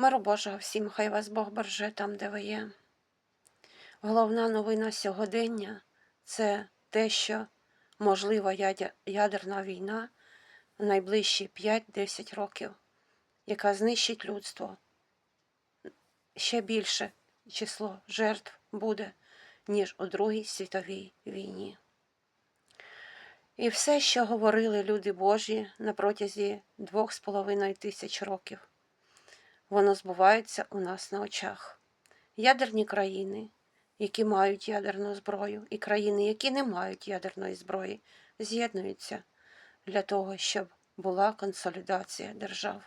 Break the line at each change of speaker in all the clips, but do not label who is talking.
Миру Божого всім, хай вас Бог береже там, де ви є. Головна новина сьогодення це те, що можлива ядерна війна в найближчі 5-10 років, яка знищить людство. Ще більше число жертв буде, ніж у Другій світовій війні. І все, що говорили люди Божі на протязі двох з половиною тисяч років, воно збувається у нас на очах. Ядерні країни, які мають ядерну зброю, і країни, які не мають ядерної зброї, з'єднуються для того, щоб була консолідація держав.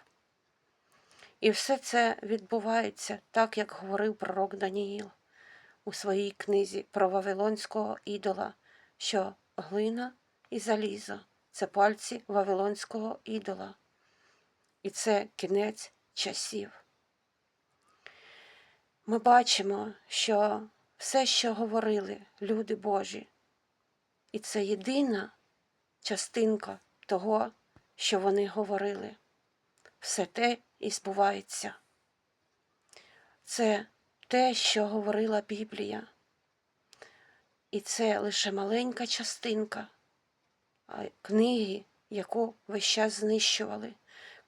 І все це відбувається так, як говорив пророк Даніїл у своїй книзі про Вавилонського ідола, що глина і залізо це пальці Вавилонського ідола. І це кінець часів. Ми бачимо, що все, що говорили люди Божі, і це єдина частинка того, що вони говорили. Все те і збувається. Це те, що говорила Біблія. І це лише маленька частинка книги, яку весь час знищували,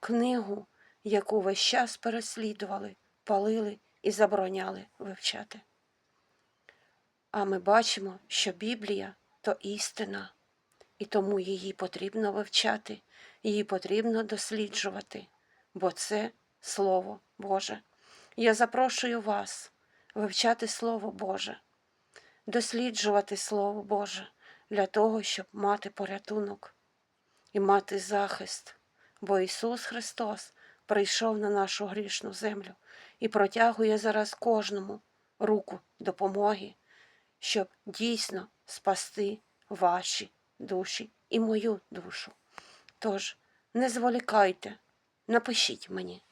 книгу, яку весь час переслідували, палили і забороняли вивчати. А ми бачимо, що Біблія то істина, і тому її потрібно вивчати, її потрібно досліджувати, бо це Слово Боже. Я запрошую вас вивчати Слово Боже, досліджувати Слово Боже для того, щоб мати порятунок і мати захист, бо Ісус Христос прийшов на нашу грішну землю і протягує зараз кожному руку допомоги, щоб дійсно спасти ваші душі і мою душу. Тож не зволікайте, напишіть мені.